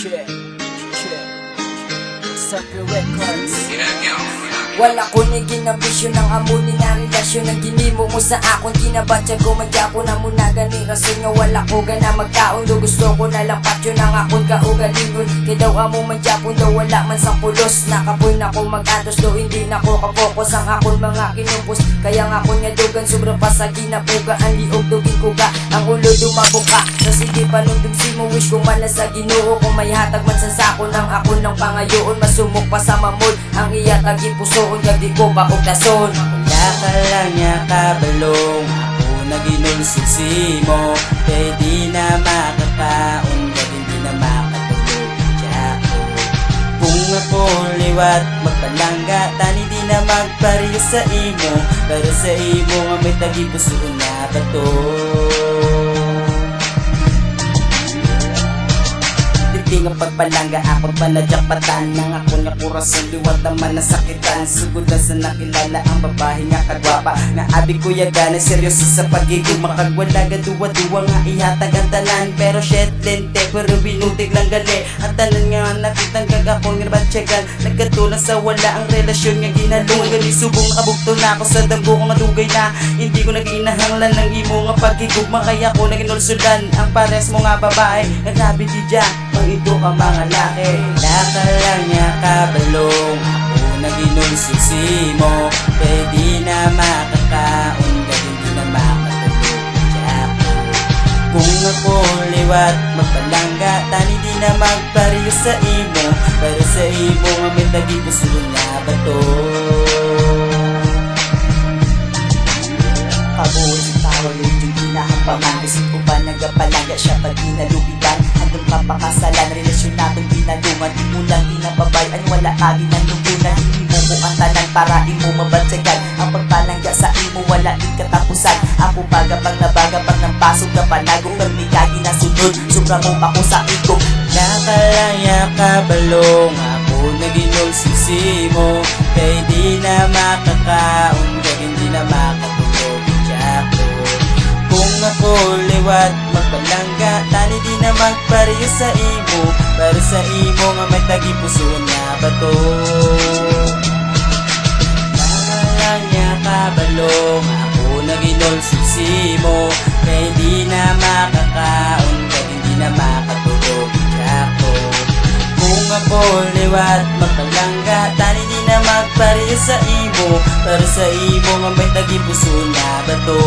Check, check. Circle Records. Wala ko niging ambisyon ng amunin na relasyon Ang ginimo mo sa akon Ginabatya ko madya ko na muna gani Rason nga wala ko gana magkaon Do gusto ko na lang patyo ng akon kaugalingon. Kay daw amo man Japon daw wala man sa pulos. Nakapoy na ko magatos do hindi na ko kapokus Ang akon mga kinumpos. Kaya nga ko nga dugan sobra pa sa ginapuga Ang liog dugin ko ka. Sa sige pa nung dumsi mo wish ko man sa ginoo. Kung may hatag man sa sako ng akon ng pangayoon Masumok pa sa mamol Ang iyatag ipusoon Gagi ko pa kong dason Wala lang niya kabalong Ako na ginulsisi mo. Kaya di na makakaon Kaya hindi na makatulog. Kung ako liwat magpalangga Tani di na magpariyo sa imo. Pero sa imo nga may tagipuso na bato Hindi nga pagpalangga ako panadyak patan Nang ako nga kurason liwat naman nasakitan Sugod na sa nakilala ang babae nga kagwapa Nga abi ko yaga na seryoso sa pagiging makagwala. Gaduwa-duwa nga ihatag ang tanan Pero shit lente pero binutig lang gali Ang tanan nga nakitang gagakong irbatsyagan Nagkatulang sa wala ang relasyon nga ginalungan Gali subong nakabugto na ako sa damgo ko madugay na. Hindi ko naginahanglan ng imo nga pagigugma Kaya ko naginulsudan ang pares mo nga babae. Nga grabe di dyan pang ito ka mga laki. Laka lang niya kabalong Ako na ginulsusi mo. Pwede na makakaon Dahil hindi na makatulog. Kung ako liwat magpalangga Tani di na magpariyo sa Pero sa imo nga may tagipuso na bato Pabuhay sa tao yung ginahampangan Isip ko ba nagapalaga siya pag dinalubigan Handong papakasalan, relasyon natin dinalungan Di mo lang dinababayan, wala ka dinalubunan Hindi mo ang tanan para imo mabatsagan Ang pagpalangga sa imo wala din katapusan. Ako baga pag nabaga pag nang pasok ka panago Permi ka ginasunod, sobra mo pa ko sa ikong Nakalaya kabalong Ako na ginulsisi mo. Kaya di na makakaon Kaya hindi na makatulog Tsako Kung ako liwat magpalangga Tani di na magpariyo sa imo. Pero sa imo nga may tagipuso na bato. Nakalaya kabalong Ako na ginulsisi mo liwat magpalangga Tani di na magpariyo sa imo Pero sa imo nga may tagipuso na bato